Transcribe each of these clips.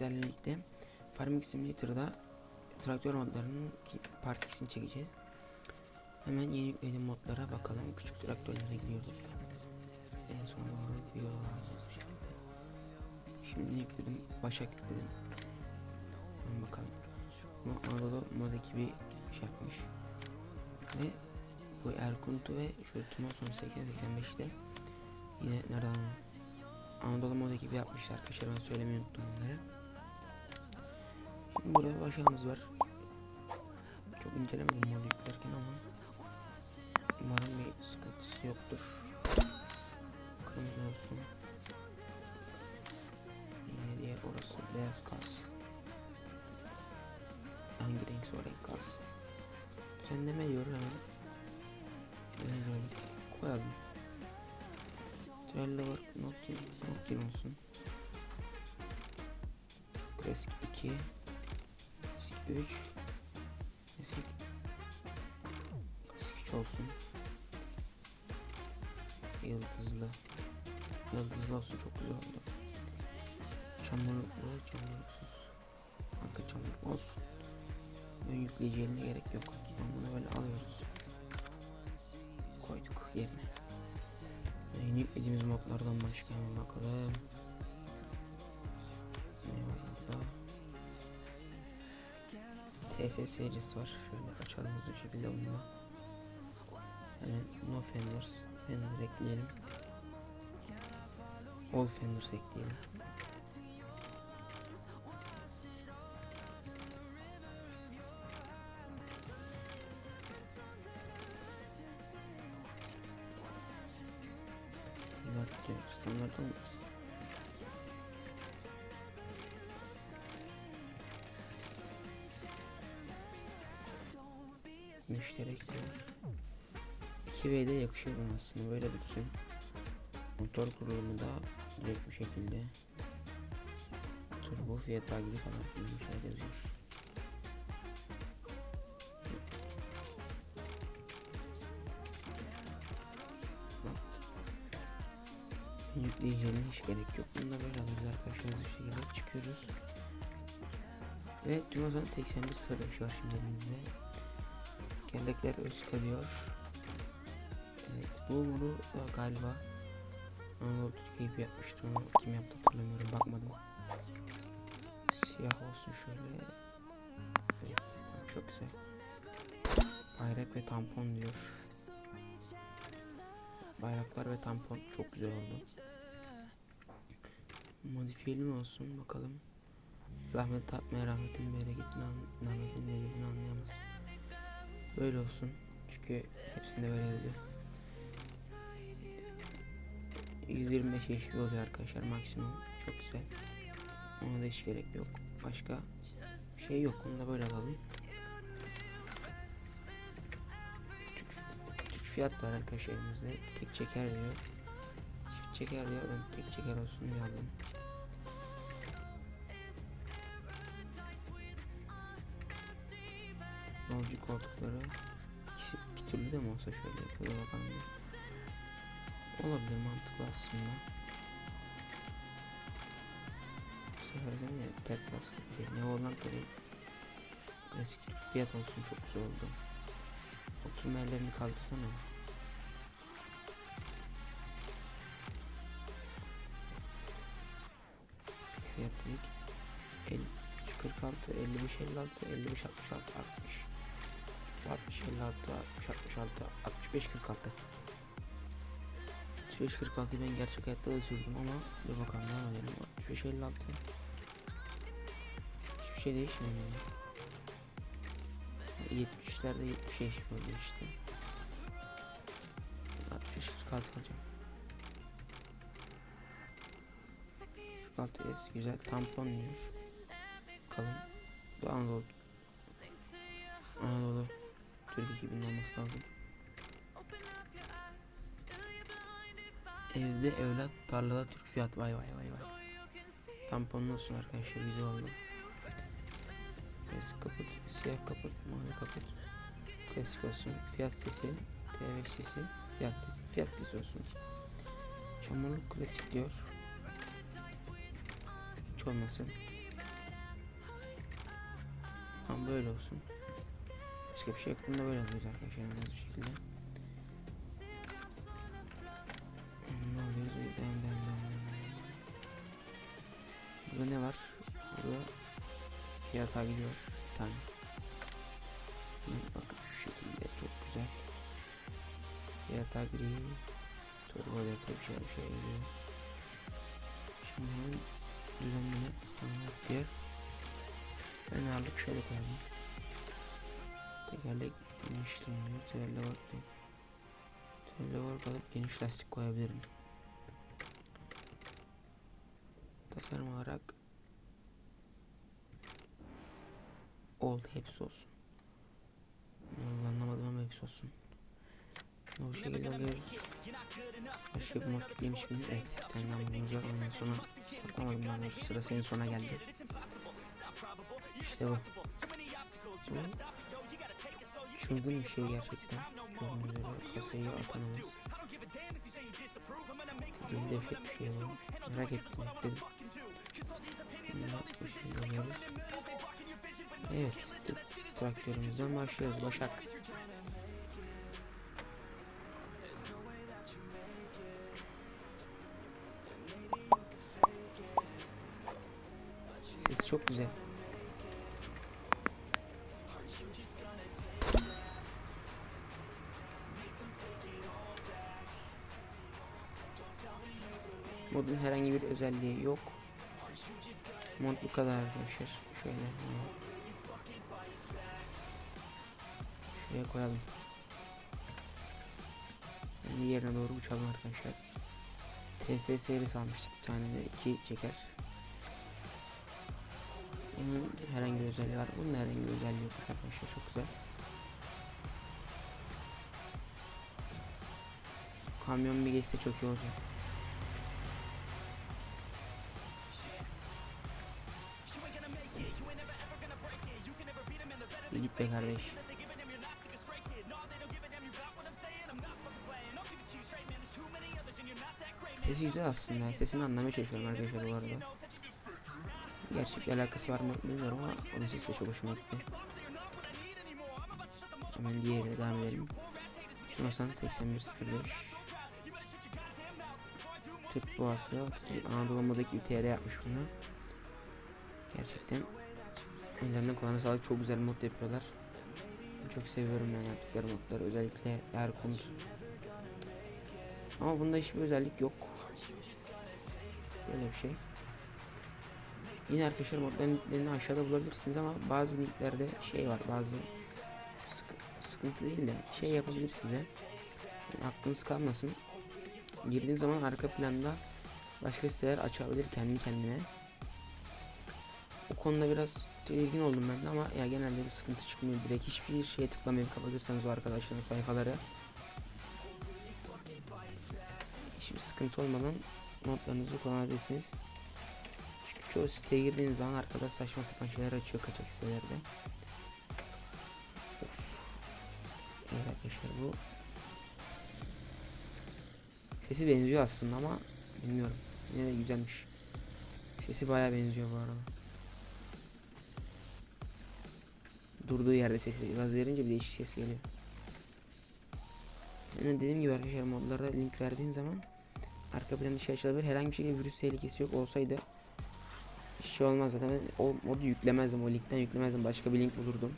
sizlerle birlikte Farming Simulator'da traktör modlarının partisini çekeceğiz. Hemen yeni yüklediğim modlara bakalım. Küçük traktörlere gidiyoruz. En son bir yol. Şimdi yükledim. Başak yükledim. Hemen bakalım. Bu Anadolu mod ekibi şey yapmış. Ve bu Erkuntu ve şu Tumoson 885'te yine nereden Anadolu mod ekibi yapmışlar arkadaşlar ben söylemeyi unuttum bunları. Burada bir başağımız var. Çok incelemedim modu yüklerken ama umarım bir sıkıntısı yoktur. Kırmızı olsun. Yine diğer orası beyaz kalsın. Hangi renk kalsın. Düzenleme diyor hemen. Böyle koyalım. Trelle var. Noktin, Noktin olsun. Klasik 2 Klasik 3 Klasik Klasik 3 olsun. Yıldızlı Yıldızlı olsun çok güzel oldu. Çamurluklu, çamurluksuz. Arka çamurluk olsun. Ön yükleyici eline gerek yok. Bunu böyle alıyoruz. Koyduk yerine. Yeni yüklediğimiz modlardan başka hemen bakalım. TS serisi var. Şöyle açalım hızlı bir şekilde da. Hemen no fenders. Fender ekleyelim. All fenders ekleyelim. Diyor. Standart olmaz. Müşterek diyor. 2V'de yakışıyor aslında böyle bütün motor kurulumu da direkt bu şekilde turbo fiyat takibi falan bir şeyler yazıyor. Yükleyeceğine hiç gerek yok. Bunda böyle alıyoruz arkadaşlar bu şekilde çıkıyoruz. Ve o zaman 81.05 var şimdi elimizde. Kellekler kalıyor. Evet bu bunu da galiba Anadolu Türkiye gibi yapmıştı onu kim yaptı hatırlamıyorum bakmadım. Siyah olsun şöyle. Evet çok güzel. Bayrak ve tampon diyor. Bayraklar ve tampon çok güzel oldu. Modifiyeli mi olsun bakalım. Zahmet tatmaya rahmetin bereketini an rahmetin bereketini anlayamaz. Böyle olsun. Çünkü hepsinde böyle yazıyor. 125 yeşil oluyor arkadaşlar maksimum. Çok güzel. Ona da hiç gerek yok. Başka şey yok. Onu da böyle alalım. Küçük fiyat var arkadaşlar elimizde. Tek çeker diyor. Çift çeker diyor. Ben tek çeker olsun diye aldım. Yolcu koltukları ikisi iki türlü de mi olsa şöyle yapıyor bakalım. Olabilir mantıklı aslında. Bu sefer de ne pet şey. Ne olan tabi klasik fiyat olsun çok güzel oldu. Oturma yerlerini kaldırsana. Fiyat dedik. 50, 46, 55, 56, 55, 66, 60. 60, 56, 60, 66, 65, 46. 65, 46'yı ben gerçek hayatta da sürdüm ama dur bakalım devam edelim. 65, 56. Hiçbir şey değişmiyor yani. 70'lerde 70 değişmiyor işte. 65, 46 alacağım. 46 es güzel tampon diyor. Bu Anadolu. Anadolu. Türk 2000 olması lazım. Evde evlat tarlada Türk fiyat vay vay vay vay. Tamponlu olsun arkadaşlar güzel oldu. Klasik kaput, siyah kaput, mavi kaput. Klasik olsun. Fiyat sesi, TV sesi, fiyat sesi, fiyat sesi olsun. Çamurluk klasik diyor. Hiç olmasın. Tamam böyle olsun. Başka bir şey yok. Bunu da böyle alıyoruz arkadaşlar. bir şekilde. Hmm, Ne? Bir dem dem dem. Burada ne var? Burada fiyat var. Bir tane. Bakın şu şekilde çok güzel. Fiyat. Turbo data bir şey bir şey geliyor. Şimdi düzenleme standart diğer. Ben ağırlık şöyle koyalım. Tekerlek genişlemiyor. Tekerle var. Tekerle var kalıp geniş lastik koyabilirim. Tasarım olarak oldu hepsi olsun. Oldu anlamadım ama hepsi olsun. Şunu bu şekilde alıyoruz. Başka bir mod yüklemiş miyim? Evet. Daha modumuz var. Ondan sonra saklamadım de. Sıra senin sona geldi. İşte bu. Bu çılgın bir şey gerçekten. Gördüğünüz üzere kasayı atamamız. Bir dehşet bir şey bu. Merak ettim. Dedim. Evet. Traktörümüzden başlıyoruz. Başak. Ses çok güzel. Modun herhangi bir özelliği yok. Mod bu kadar arkadaşlar. Şöyle. Şuraya koyalım. Şimdi yerine doğru uçalım arkadaşlar. TS serisi almıştık bir tane de iki çeker. Bunun herhangi bir özelliği var. Bunun herhangi bir özelliği yok arkadaşlar. Çok güzel. Kamyon bir geçse çok iyi olacak. Be kardeş. Sesi güzel aslında. Sesini anlamaya çalışıyorum arkadaşlar bu arada. Gerçekle alakası var mı bilmiyorum ama onun sesi de çok hoşuma gitti. Hemen diğerine devam edelim. Nosan 8105 Türk Boğası Anadolu modaki bir TR yapmış bunu. Gerçekten ellerine kulağına sağlık çok güzel mod yapıyorlar. Çok seviyorum ben yaptıkları modları özellikle Erkunt. Ama bunda hiçbir özellik yok. Böyle bir şey. Yine arkadaşlar modların linklerini aşağıda bulabilirsiniz ama bazı linklerde şey var bazı sıkı- sıkıntı değil de şey yapabilir size. Yani aklınız kalmasın. Girdiğiniz zaman arka planda başka siteler açabilir kendi kendine. O konuda biraz tedirgin oldum ben de ama ya genelde bir sıkıntı çıkmıyor. Direkt hiçbir şeye tıklamayıp kapatırsanız o arkadaşların sayfaları hiçbir sıkıntı olmadan notlarınızı kullanabilirsiniz. Çünkü çoğu siteye girdiğiniz zaman arkada saçma sapan şeyler açıyor kaçak sitelerde. Evet arkadaşlar bu Sesi benziyor aslında ama bilmiyorum. Yine de güzelmiş. Sesi baya benziyor bu arada. Durduğu yerde sesi gaz verince bir değişik ses geliyor. Yani dediğim gibi arkadaşlar modlarda link verdiğin zaman arka planda şey açılabilir. Herhangi bir şekilde virüs tehlikesi yok olsaydı şey olmaz zaten. Ben o modu yüklemezdim. O linkten yüklemezdim. Başka bir link bulurdum.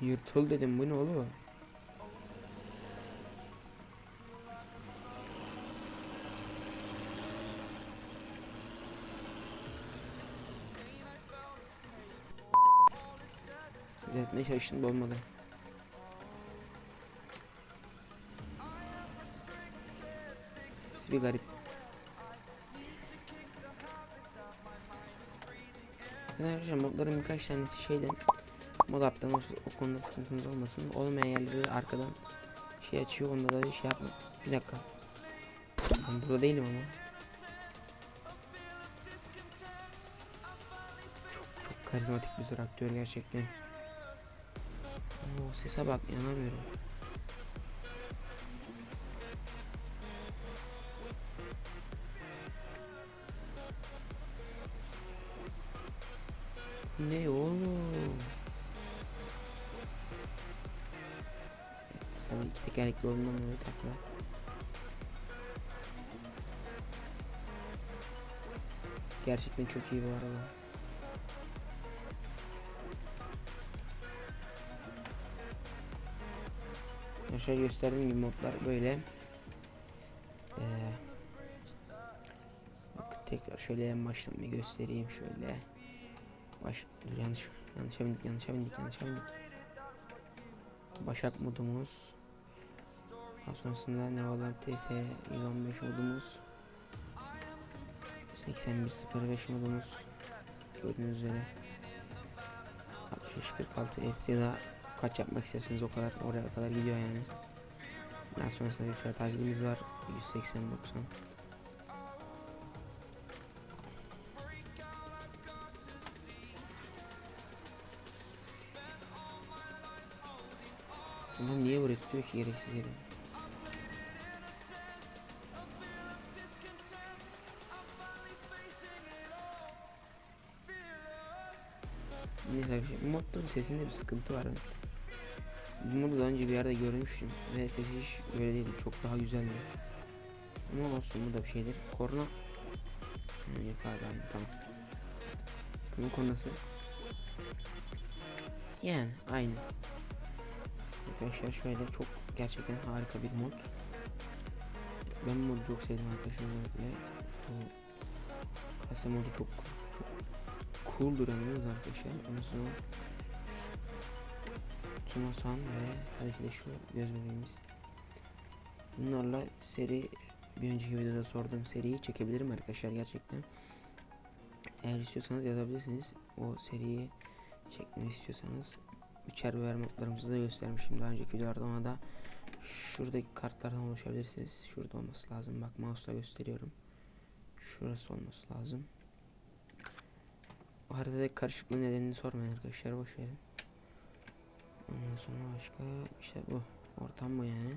Yırtıl dedim bu ne oğlum? Düzeltmeye çalıştım da olmadı. Bir garip. Ben arkadaşlar modların birkaç tanesi şeyden mod app'tan o, konuda sıkıntınız olmasın. Olmayan yerleri arkadan şey açıyor. Onda da bir şey yapma. Bir dakika. Ben burada değilim ama. Çok çok karizmatik bir traktör gerçekten. Sese bak yanamıyorum. Ne oğlum? Sana iki tekerlekli olduğundan dolayı takla. Gerçekten çok iyi bu araba. Arkadaşlar gösterdiğim gibi modlar böyle. Ee, bak tekrar şöyle en baştan bir göstereyim şöyle. Baş dur, yanlış yanlışa bindik yanlışa bindik yanlışa bindik. Başak modumuz. Daha sonrasında Nevalar TS 115 modumuz. 8105 modumuz. Gördüğünüz üzere. 6346 S da kaç yapmak isterseniz o kadar oraya kadar gidiyor yani. Daha sonrasında bir fiyat takibimiz var. 180 90. Bunlar niye buraya tutuyor ki gereksiz yere? Neyse arkadaşlar bu modda sesinde bir sıkıntı var. Bu modu daha önce bir yerde görmüştüm ve sesi hiç böyle değildi çok daha güzeldi. Ama olsun bu da bir şeydir. Korna Yok abi abi, tamam. Bunun kornası Yani aynı. Arkadaşlar şöyle çok gerçekten harika bir mod. Ben bu modu çok sevdim arkadaşlar özellikle. Şu kasa modu çok çok cool duranınız arkadaşlar. Ondan sonra Tumasan ve tabii ki de şu göz bebeğimiz. Bunlarla seri bir önceki videoda sorduğum seriyi çekebilirim arkadaşlar gerçekten. Eğer istiyorsanız yazabilirsiniz. O seriyi çekmeyi istiyorsanız üçer ver modlarımızı da göstermişim daha önceki videolarda ona da şuradaki kartlardan oluşabilirsiniz. Şurada olması lazım. Bak mouse'la gösteriyorum. Şurası olması lazım. O haritadaki karışıklığın nedenini sormayın arkadaşlar boş verin. Ondan sonra başka işte bu ortam bu yani.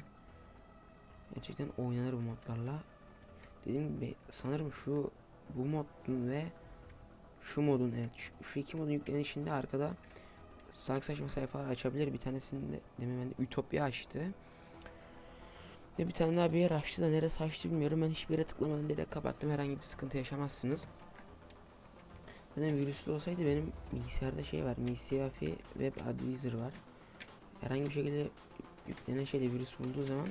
Gerçekten oynanır bu modlarla. Dediğim gibi sanırım şu bu modun ve şu modun evet şu, şu iki modun yüklenişinde arkada salak saçma sayfalar açabilir. Bir tanesinde demin ben de Ütopya açtı. Ve bir tane daha bir yer açtı da neresi açtı bilmiyorum. Ben hiçbir yere tıklamadan direkt kapattım. Herhangi bir sıkıntı yaşamazsınız. Zaten virüslü olsaydı benim bilgisayarda şey var. MCAFI Web Advisor var. Herhangi bir şekilde yüklenen şeyde virüs bulduğu zaman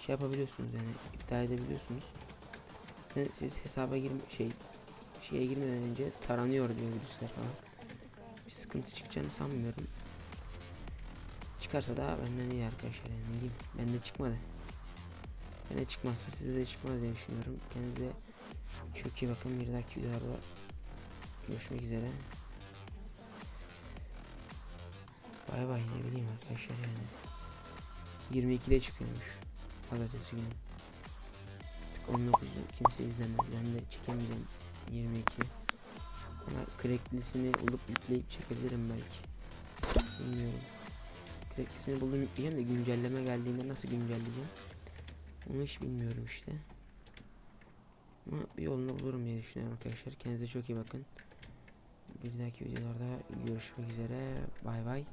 şey yapabiliyorsunuz yani iptal edebiliyorsunuz. Yani siz hesaba girme şey şeye girmeden önce taranıyor diyor virüsler falan. Bir sıkıntı çıkacağını sanmıyorum. Çıkarsa da benden iyi arkadaşlar yani ne. Bende çıkmadı. Bende çıkmazsa size de çıkmaz diye düşünüyorum. Kendinize çok iyi bakın. Bir dahaki videolarda görüşmek üzere. Bay bay ne bileyim arkadaşlar yani. 22'de çıkıyormuş. Pazartesi günü. Artık 19'u kimse izlemez. Ben de çekemeyeceğim 22. Ama cracklisini bulup yükleyip çekebilirim belki. Bilmiyorum. Cracklisini buldum yükleyeceğim de güncelleme geldiğinde nasıl güncelleyeceğim? Onu hiç bilmiyorum işte. Ama bir yolunu bulurum diye düşünüyorum arkadaşlar. Kendinize çok iyi bakın. Bir dahaki videolarda görüşmek üzere. Bay bay.